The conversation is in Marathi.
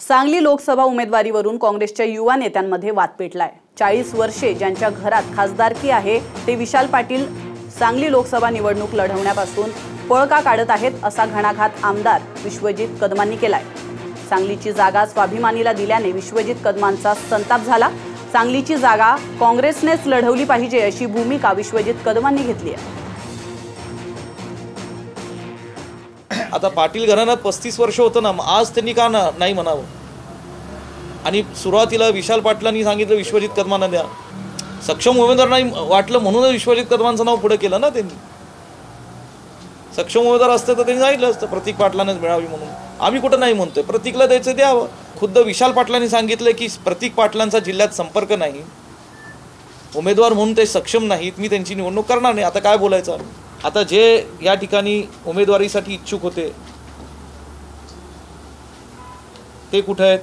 सांगली लोकसभा उमेदवारीवरून काँग्रेसच्या युवा नेत्यांमध्ये वाद पेटलाय. चाळीस वर्षे ज्यांच्या घरात खासदारकी आहे ते विशाल पाटील सांगली लोकसभा निवडणूक लढवण्यापासून पळ का काढत आहेत असा घणाघात आमदार विश्वजित कदमांनी केलाय. सांगलीची जागा स्वाभिमानीला दिल्याने विश्वजित कदमांचा संताप झाला. सांगलीची जागा काँग्रेसनेच लढवली पाहिजे अशी भूमिका विश्वजित कदमांनी घेतली आहे. आता पाटील घराणं पस्तीस वर्ष होतं ना आज त्यांनी का ना नाही म्हणावं? आणि सुरुवातीला विशाल पाटलांनी सांगितलं विश्वजित कदमांना द्या. सक्षम उमेदवार नाही वाटलं म्हणूनच विश्वजित कदमांचं नाव पुढे केलं ना त्यांनी. सक्षम उमेदवार असतं तर त्यांनी सांगितलं असतं प्रतीक पाटलांनाच मिळावी म्हणून. आम्ही कुठं नाही म्हणतोय प्रतीकला द्यायचं द्यावं. खुद्द विशाल पाटलांनी सांगितलं की प्रतीक पाटलांचा जिल्ह्यात संपर्क नाही. उमेदवार म्हणून ते सक्षम नाहीत मी त्यांची निवडणूक करणार नाही. आता काय बोलायचं? आम्ही? आता जे या ठिकाणी उमेदवारीसाठी इच्छुक होते ते कुठं आहेत?